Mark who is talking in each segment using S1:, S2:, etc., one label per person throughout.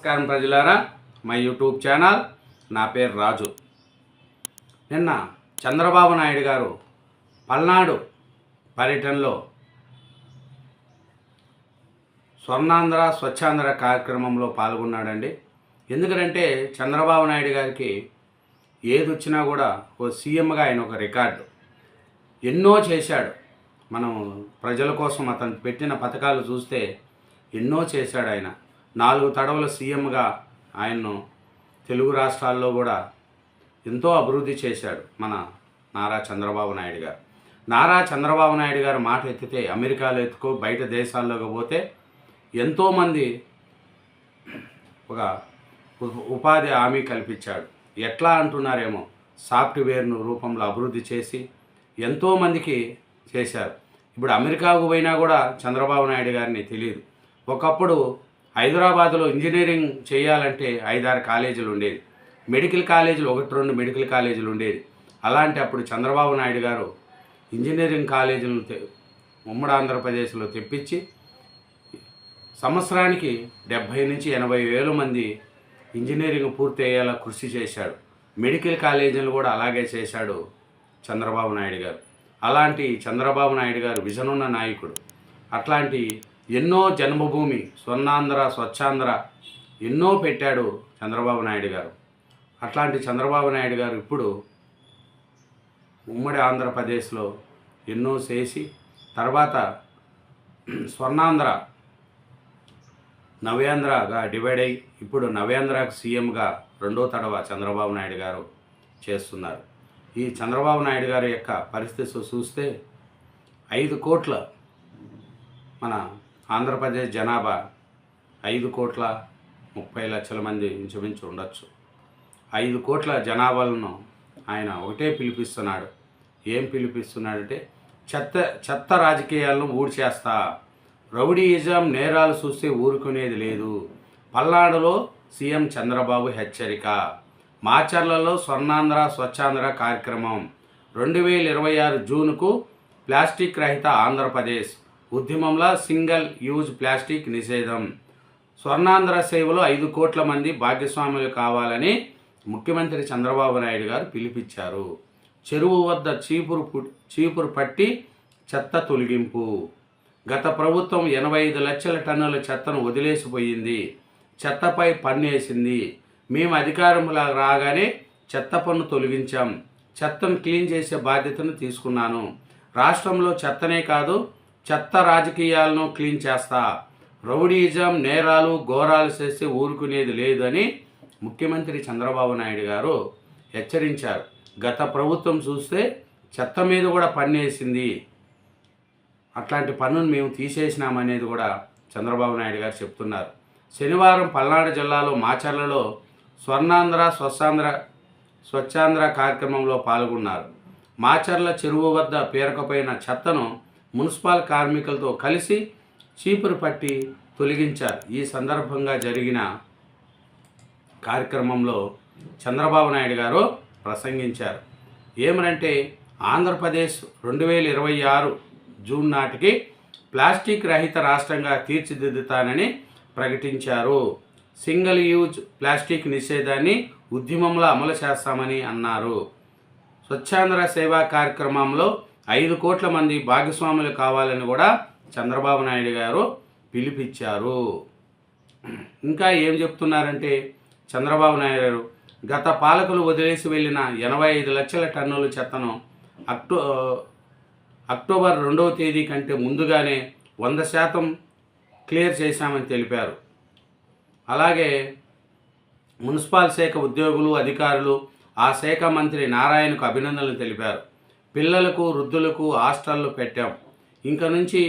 S1: నమస్కారం ప్రజలారా. మా యూట్యూబ్ ఛానల్ నా పేరు రాజు. నిన్న చంద్రబాబు నాయుడు గారు పల్నాడు పర్యటనలో స్వర్ణాంధ్ర స్వచ్ఛాంధ్ర కార్యక్రమంలో పాల్గొన్నాడండి. ఎందుకంటే చంద్రబాబు నాయుడు గారికి ఏది వచ్చినా కూడా ఓ సీఎంగా ఆయన ఒక రికార్డు. ఎన్నో చేశాడు. మనం ప్రజల కోసం అతను పెట్టిన పథకాలు చూస్తే ఎన్నో చేశాడు ఆయన. నాలుగు తడవల సీఎంగా ఆయన్ను తెలుగు రాష్ట్రాల్లో కూడా ఎంతో అభివృద్ధి చేశాడు మన నారా చంద్రబాబు నాయుడు గారు. నారా చంద్రబాబు నాయుడు గారు మాట ఎత్తితే అమెరికాలో ఎత్తుకో బయట దేశాల్లోకి పోతే ఎంతోమంది ఒక ఉపాధి హామీ కల్పించాడు. ఎట్లా అంటున్నారేమో సాఫ్ట్వేర్ను రూపంలో అభివృద్ధి చేసి ఎంతోమందికి చేశారు. ఇప్పుడు అమెరికాకు పోయినా కూడా చంద్రబాబు నాయుడు గారిని తెలియదు. ఒకప్పుడు హైదరాబాద్లో ఇంజనీరింగ్ చేయాలంటే ఐదారు కాలేజీలు ఉండేది మెడికల్ కాలేజీలు ఒకటి రెండు మెడికల్ కాలేజీలు ఉండేది అలాంటి అప్పుడు చంద్రబాబు నాయుడు గారు ఇంజనీరింగ్ కాలేజీలను ఉమ్మడి ఆంధ్రప్రదేశ్లో తెప్పించి సంవత్సరానికి డెబ్భై నుంచి ఎనభై వేల మంది ఇంజనీరింగ్ పూర్తి అయ్యేలా కృషి చేశాడు. మెడికల్ కాలేజీలు కూడా అలాగే చేశాడు చంద్రబాబు నాయుడు గారు. అలాంటి చంద్రబాబు నాయుడు గారు విజనున్న నాయకుడు. అట్లాంటి ఎన్నో జన్మభూమి స్వర్ణాంధ్ర స్వచ్ఛాంధ్ర ఎన్నో పెట్టాడు చంద్రబాబు నాయుడు గారు. అట్లాంటి చంద్రబాబు నాయుడు గారు ఇప్పుడు ఉమ్మడి ఆంధ్రప్రదేశ్లో ఎన్నో చేసి తర్వాత స్వర్ణాంధ్ర నవ్యాంధ్రగా డివైడ్ అయ్యి ఇప్పుడు నవ్యాంధ్రకు సీఎంగా రెండో తడవ చంద్రబాబు నాయుడు గారు చేస్తున్నారు. ఈ చంద్రబాబు నాయుడు గారి యొక్క పరిస్థితి చూస్తే ఐదు కోట్ల మన ఆంధ్రప్రదేశ్ జనాభా ఐదు కోట్ల ముప్పై లక్షల మంది ఇంచుమించు ఉండొచ్చు. ఐదు కోట్ల జనాభాలను ఆయన ఒకటే పిలిపిస్తున్నాడు. ఏం పిలిపిస్తున్నాడంటే చెత్త చెత్త రాజకీయాలను ఊడ్చేస్తా. రౌడీయిజం నేరాలు చూస్తే ఊరుకునేది లేదు. పల్నాడులో సీఎం చంద్రబాబు హెచ్చరిక. మాచర్లలో స్వర్ణాంధ్ర స్వచ్ఛాంధ్ర కార్యక్రమం. రెండు వేల ఇరవై ఆరు జూన్కు ప్లాస్టిక్ రహిత ఆంధ్రప్రదేశ్. ఉద్యమంలో సింగిల్ యూజ్ ప్లాస్టిక్ నిషేధం. స్వర్ణాంధ్ర సేవలో ఐదు కోట్ల మంది భాగస్వాములు కావాలని ముఖ్యమంత్రి చంద్రబాబు నాయుడు గారు పిలిపించారు. చెరువు వద్ద చీపురు చీపురు పట్టి చెత్త తొలగింపు. గత ప్రభుత్వం ఎనభై ఐదు లక్షల టన్నుల చెత్తను వదిలేసిపోయింది. చెత్తపై పన్ను వేసింది మేము అధికారంలో రాగానే చెత్త పన్ను తొలగించాం. చెత్తను క్లీన్ చేసే బాధ్యతను తీసుకున్నాను. రాష్ట్రంలో చెత్తనే కాదు చెత్త రాజకీయాలను క్లీన్ చేస్తా. రౌడీజం నేరాలు ఘోరాలు చేస్తే ఊరుకునేది లేదని ముఖ్యమంత్రి చంద్రబాబు నాయుడు గారు హెచ్చరించారు. గత ప్రభుత్వం చూస్తే చెత్త మీద కూడా పన్నేసింది అట్లాంటి పన్నును మేము తీసేసినామనేది కూడా చంద్రబాబు నాయుడు గారు చెప్తున్నారు. శనివారం పల్నాడు జిల్లాలో మాచర్లలో స్వర్ణాంధ్ర స్వచ్ఛాంధ్ర స్వచ్ఛాంధ్ర కార్యక్రమంలో పాల్గొన్నారు. మాచర్ల చెరువు వద్ద పేరకపోయిన చెత్తను మున్సిపల్ కార్మికులతో కలిసి చీపురు పట్టి తొలగించారు. ఈ సందర్భంగా జరిగిన కార్యక్రమంలో చంద్రబాబు నాయుడు గారు ప్రసంగించారు. ఏమనంటే ఆంధ్రప్రదేశ్ రెండు వేల ఇరవై ఆరు జూన్ నాటికి ప్లాస్టిక్ రహిత రాష్ట్రంగా తీర్చిదిద్దుతానని ప్రకటించారు. సింగిల్ యూజ్ ప్లాస్టిక్ నిషేధాన్ని ఉద్యమంలో అమలు చేస్తామని అన్నారు. స్వచ్ఛాంధ్ర సేవా కార్యక్రమంలో ఐదు కోట్ల మంది భాగస్వాములు కావాలని కూడా చంద్రబాబు నాయుడు గారు పిలిపించారు. ఇంకా ఏం చెప్తున్నారంటే చంద్రబాబు నాయుడు గారు గత పాలకులు వదిలేసి వెళ్ళిన ఎనభై ఐదు లక్షల టన్నుల చెత్తను అక్టో అక్టోబర్ రెండవ తేదీ కంటే ముందుగానే వంద శాతం క్లియర్ చేశామని తెలిపారు. అలాగే మున్సిపల్ శాఖ ఉద్యోగులు అధికారులు ఆ శాఖ మంత్రి నారాయణకు అభినందనలు తెలిపారు. పిల్లలకు వృద్ధులకు హాస్టళ్ళు పెట్టాం. ఇంక నుంచి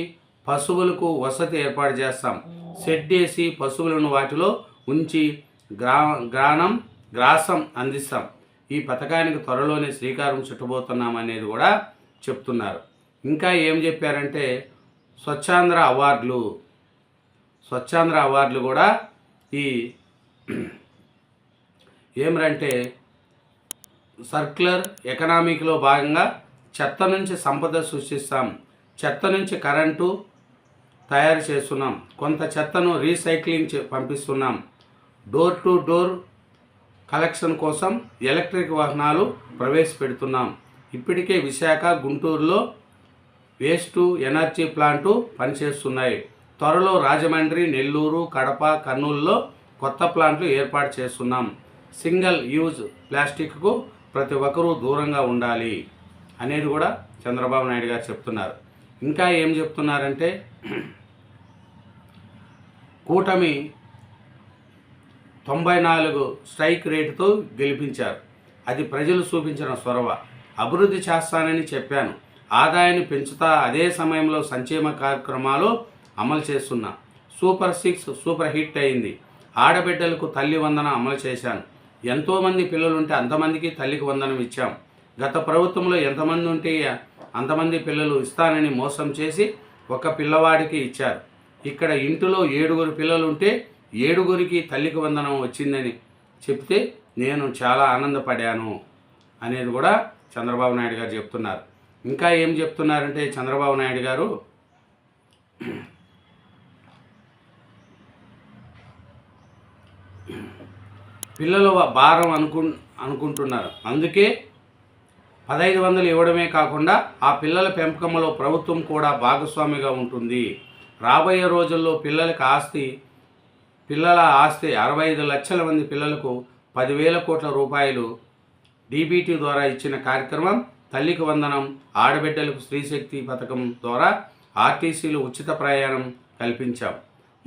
S1: పశువులకు వసతి ఏర్పాటు చేస్తాం. షెడ్ వేసి పశువులను వాటిలో ఉంచి గ్రా గ్రానం గ్రాసం అందిస్తాం. ఈ పథకానికి త్వరలోనే శ్రీకారం చుట్టబోతున్నాం అనేది కూడా చెప్తున్నారు. ఇంకా ఏం చెప్పారంటే స్వచ్ఛాంధ్ర అవార్డులు స్వచ్ఛాంధ్ర అవార్డులు కూడా ఈ ఏమరంటే సర్క్యులర్ ఎకనామిక్లో భాగంగా చెత్త నుంచి సంపద సృష్టిస్తాం. చెత్త నుంచి కరెంటు తయారు చేస్తున్నాం. కొంత చెత్తను రీసైక్లింగ్ పంపిస్తున్నాం. డోర్ టు డోర్ కలెక్షన్ కోసం ఎలక్ట్రిక్ వాహనాలు ప్రవేశపెడుతున్నాం. ఇప్పటికే విశాఖ గుంటూరులో వేస్ట్ ఎనర్జీ ప్లాంటు పనిచేస్తున్నాయి. త్వరలో రాజమండ్రి నెల్లూరు కడప కర్నూలులో కొత్త ప్లాంట్లు ఏర్పాటు చేస్తున్నాం. సింగిల్ యూజ్ ప్లాస్టిక్కు ప్రతి ఒక్కరూ దూరంగా ఉండాలి. అనేది కూడా చంద్రబాబు నాయుడు గారు చెప్తున్నారు. ఇంకా ఏం చెప్తున్నారంటే కూటమి తొంభై నాలుగు స్ట్రైక్ రేటుతో గెలిపించారు. అది ప్రజలు చూపించిన సొరవ. అభివృద్ధి చేస్తానని చెప్పాను. ఆదాయాన్ని పెంచుతా అదే సమయంలో సంక్షేమ కార్యక్రమాలు అమలు చేస్తున్నా. సూపర్ సిక్స్ సూపర్ హిట్ అయింది. ఆడబిడ్డలకు తల్లి వందన అమలు చేశాను. ఎంతోమంది పిల్లలు ఉంటే అంతమందికి తల్లికి వందనం ఇచ్చాం. గత ప్రభుత్వంలో ఎంతమంది ఉంటే అంతమంది పిల్లలు ఇస్తానని మోసం చేసి ఒక పిల్లవాడికి ఇచ్చారు. ఇక్కడ ఇంటిలో ఏడుగురు పిల్లలు ఉంటే ఏడుగురికి తల్లికి వందనం వచ్చిందని చెప్తే నేను చాలా ఆనందపడాను అనేది కూడా చంద్రబాబు నాయుడు గారు చెప్తున్నారు. ఇంకా ఏం చెప్తున్నారంటే చంద్రబాబు నాయుడు గారు పిల్లలు భారం అనుకు అనుకుంటున్నారు. అందుకే పదహైదు వందలు ఇవ్వడమే కాకుండా ఆ పిల్లల పెంపకంలో ప్రభుత్వం కూడా భాగస్వామిగా ఉంటుంది. రాబోయే రోజుల్లో పిల్లలకు ఆస్తి పిల్లల ఆస్తి అరవై ఐదు లక్షల మంది పిల్లలకు పదివేల కోట్ల రూపాయలు డీబీటీ ద్వారా ఇచ్చిన కార్యక్రమం తల్లికి వందనం ఆడబిడ్డలకు స్త్రీశక్తి పథకం ద్వారా ఆర్టీసీలు ఉచిత ప్రయాణం కల్పించాం.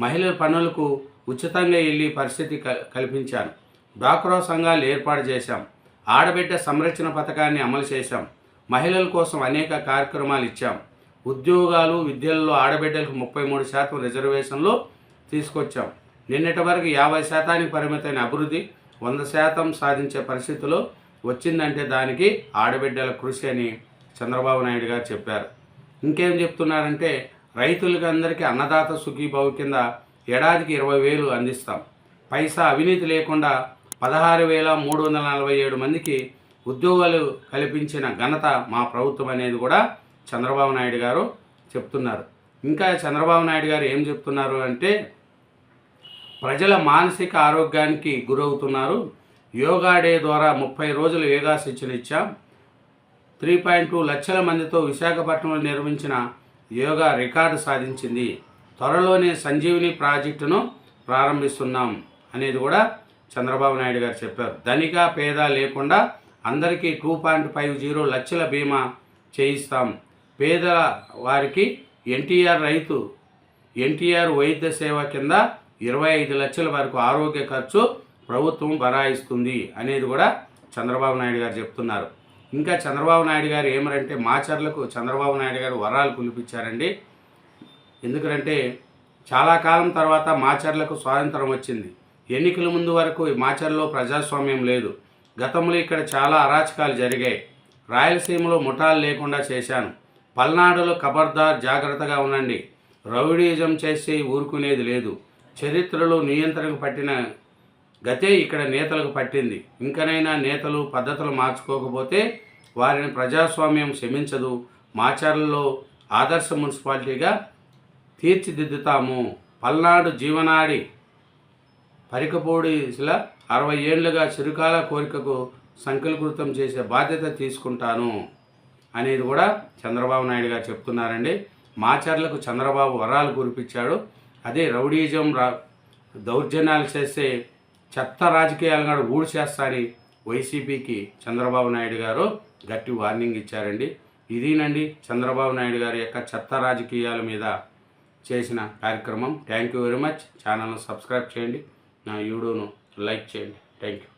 S1: మహిళల పనులకు ఉచితంగా వెళ్ళి పరిస్థితి కల్పించాను. డాక్రా సంఘాలు ఏర్పాటు చేశాం. ఆడబిడ్డ సంరక్షణ పథకాన్ని అమలు చేశాం. మహిళల కోసం అనేక కార్యక్రమాలు ఇచ్చాం. ఉద్యోగాలు విద్యల్లో ఆడబిడ్డలకు ముప్పై మూడు శాతం రిజర్వేషన్లు తీసుకొచ్చాం. నిన్నటి వరకు యాభై శాతానికి పరిమితమైన అభివృద్ధి వంద శాతం సాధించే పరిస్థితిలో వచ్చిందంటే దానికి ఆడబిడ్డల కృషి అని చంద్రబాబు నాయుడు గారు చెప్పారు. ఇంకేం చెప్తున్నారంటే రైతులకి అందరికీ అన్నదాత సుఖీభావు కింద ఏడాదికి ఇరవై వేలు అందిస్తాం. పైసా అవినీతి లేకుండా పదహారు వేల మూడు వందల నలభై ఏడు మందికి ఉద్యోగాలు కల్పించిన ఘనత మా ప్రభుత్వం అనేది కూడా చంద్రబాబు నాయుడు గారు చెప్తున్నారు. ఇంకా చంద్రబాబు నాయుడు గారు ఏం చెప్తున్నారు అంటే ప్రజల మానసిక ఆరోగ్యానికి గురవుతున్నారు. యోగా డే ద్వారా ముప్పై రోజులు యోగా శిక్షణ ఇచ్చాం త్రీ పాయింట్ టూ లక్షల మందితో విశాఖపట్నంలో నిర్మించిన యోగా రికార్డు సాధించింది. త్వరలోనే సంజీవిని ప్రాజెక్టును ప్రారంభిస్తున్నాం అనేది కూడా చంద్రబాబు నాయుడు గారు చెప్పారు. ధనిక పేద లేకుండా అందరికీ టూ పాయింట్ ఫైవ్ జీరో లక్షల బీమా చేయిస్తాం. పేద వారికి ఎన్టీఆర్ రైతు ఎన్టీఆర్ వైద్య సేవ కింద ఇరవై ఐదు లక్షల వరకు ఆరోగ్య ఖర్చు ప్రభుత్వం బరాయిస్తుంది అనేది కూడా చంద్రబాబు నాయుడు గారు చెప్తున్నారు. ఇంకా చంద్రబాబు నాయుడు గారు ఏమరంటే మాచర్లకు చంద్రబాబు నాయుడు గారు వరాలు కులిపించారండి ఎందుకంటే చాలా కాలం తర్వాత మాచర్లకు స్వాతంత్రం వచ్చింది. ఎన్నికల ముందు వరకు మాచర్లో ప్రజాస్వామ్యం లేదు. గతంలో ఇక్కడ చాలా అరాచకాలు జరిగాయి. రాయలసీమలో ముఠాలు లేకుండా చేశాను. పల్నాడులో ఖబర్దార్ జాగ్రత్తగా ఉండండి. రౌడీజం చేసి ఊరుకునేది లేదు. చరిత్రలో నియంత్రణకు పట్టిన గతే ఇక్కడ నేతలకు పట్టింది. ఇంకనైనా నేతలు పద్ధతులు మార్చుకోకపోతే వారిని ప్రజాస్వామ్యం క్షమించదు. మాచర్లలో ఆదర్శ మున్సిపాలిటీగా తీర్చిదిద్దుతాము. పల్నాడు జీవనాడి పరికపోడిల అరవై ఏళ్ళుగా చిరుకాల కోరికకు సంకల్కృతం చేసే బాధ్యత తీసుకుంటాను అనేది కూడా చంద్రబాబు నాయుడు గారు చెప్తున్నారండి. మాచర్లకు చంద్రబాబు వరాలు కురిపించాడు. అదే రౌడీజం రా దౌర్జన్యాలు చేస్తే చెత్త రాజకీయాలు కూడా ఊడి చేస్తారని వైసీపీకి చంద్రబాబు నాయుడు గారు గట్టి వార్నింగ్ ఇచ్చారండి. ఇదేనండి చంద్రబాబు నాయుడు గారి యొక్క చెత్త రాజకీయాల మీద చేసిన కార్యక్రమం. Thank you very much. ఛానల్ను సబ్స్క్రైబ్ చేయండి. నా వీడియోను లైక్ చేయండి. Thank you